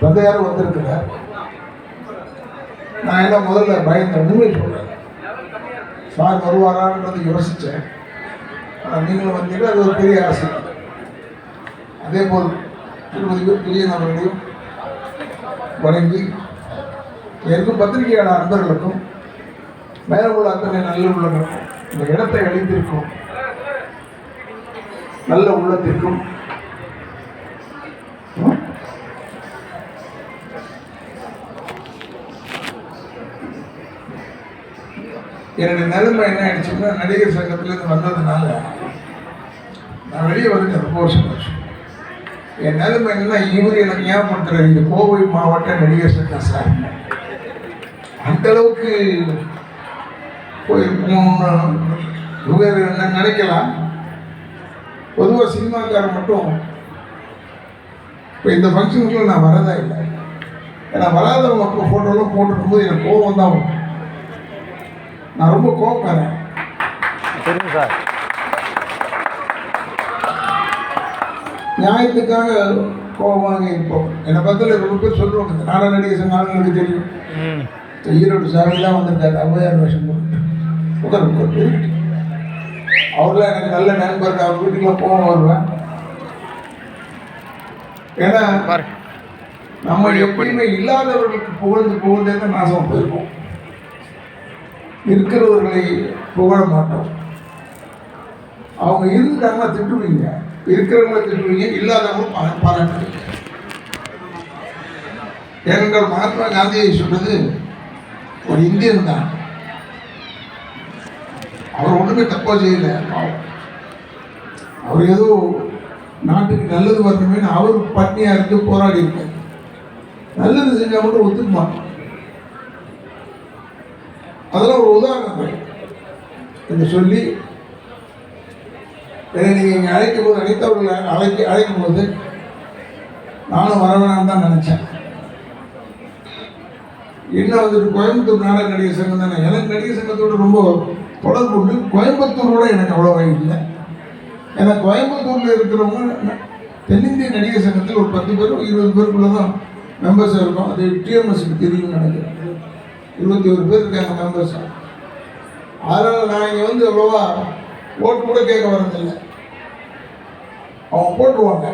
தந்தையாரும் வந்திருக்கிறார் நான் என்ன முதல்ல பயந்த உண்மை சொல்றேன். சார் வருவாரான்றதை யோசித்தேன் ஆனால் நீங்களும் வந்தீங்கன்னா அது ஒரு பெரிய ஆசை. அதே போல் திருமதி பிரியன் அவர்களையும் வணங்கி எனக்கும் பத்திரிகையாளர் நண்பர்களுக்கும் மேல உள்ள அத்தனை நல்ல உள்ளங்களுக்கும் இந்த இடத்தை அழிந்திருக்கும் நல்ல உள்ளத்திற்கும் என்னுடைய நிலைமை என்ன ஆயிடுச்சுன்னா நடிகர் சங்கத்திலேருந்து வந்ததுனால நான் வெளியே வந்துட்டேன் ரொம்ப வருஷம் ஆச்சு என் நிலைமை என்ன இவர் எனக்கு பண்ணுற இந்த கோவை மாவட்ட நடிகர் சங்கம் சார். அந்த அளவுக்கு இவர் என்ன நினைக்கலாம்? பொதுவாக சினிமாக்காரர் மட்டும் இப்போ இந்த ஃபங்க்ஷனுக்குள்ள நான் வரதா இல்லை. ஏன்னா வராதவங்க அப்போ ஃபோட்டோலாம் போட்டுருக்கும்போது எனக்கு கோபம் தான் வரும். நான் ரொம்ப கோபக்காரன் தெரியும் சார். நியாயத்துக்காக கோபமாக இருப்போம் என்னை பக்கத்தில் ரொம்ப பேர் சொல்லுவாங்க இந்த நாடக நடிகர் சங்க ஆளுங்களுக்கு தெரியும். ஈரோடு சாமிலாம் வந்திருக்காரு ஔவையார் வேஷம் உட்கார் உட்கார். அவர்லாம் எனக்கு நல்ல நண்பர் அவர் வீட்டுக்குலாம் போக வருவேன். ஏன்னா நம்ம எப்பயுமே இல்லாதவர்களுக்கு புகழ்ந்து புகழ்ந்தே தான் நாசம் போயிருக்கோம் இருக்கிறவர்களை புகழ மாட்டோம். அவங்க இருந்தாங்கன்னா திட்டுவீங்க. இருக்கிறவங்களை திட்டுவீங்க இல்லாதவங்க பா- பாராட்டுவீங்க ஏனென்றால் மகாத்மா காந்தியை சொன்னது ஒரு இந்தியன் தான். அவர் ஒன்றுமே தப்பா செய்யல பாவம். அவர் ஏதோ நாட்டுக்கு நல்லது வரணுமே அவர் பட்னியா இருந்து போராடி இருக்கார் நல்லது செஞ்சா மட்டும் ஒத்துக்க மாட்டோம். அதெல்லாம் ஒரு உதாரணங்கள் என்று சொல்லி என்னை நீங்கள் இங்கே அழைக்கும் போது அழைத்தவர்களை அழைக்க அழைக்கும் போது நானும் வரவேணான்னு தான் நினச்சேன். என்ன வந்துட்டு கோயம்புத்தூர் நாடக நடிகர் சங்கம் தானே? எனக்கு நடிகர் சங்கத்தோடு ரொம்ப தொடர்பு உண்டு. கோயம்புத்தூரோட எனக்கு அவ்வளோவா இல்லை. ஏன்னா கோயம்புத்தூரில் இருக்கிறவங்க தென்னிந்திய நடிகர் சங்கத்தில் ஒரு பத்து பேர் இருபது பேருக்குள்ள தான் மெம்பர்ஸாக இருக்கும் அது டிஎம்எஸ்க்கு தெரியும் நினைக்கிறேன். இருபத்தி ஒரு பேர் இருக்காங்க மெம்பர்ஸ் அதனால் நான் இங்கே வந்து அவ்வளோவா ஓட்டு கூட கேட்க வரதில்லை அவங்க போட்டுருவாங்க.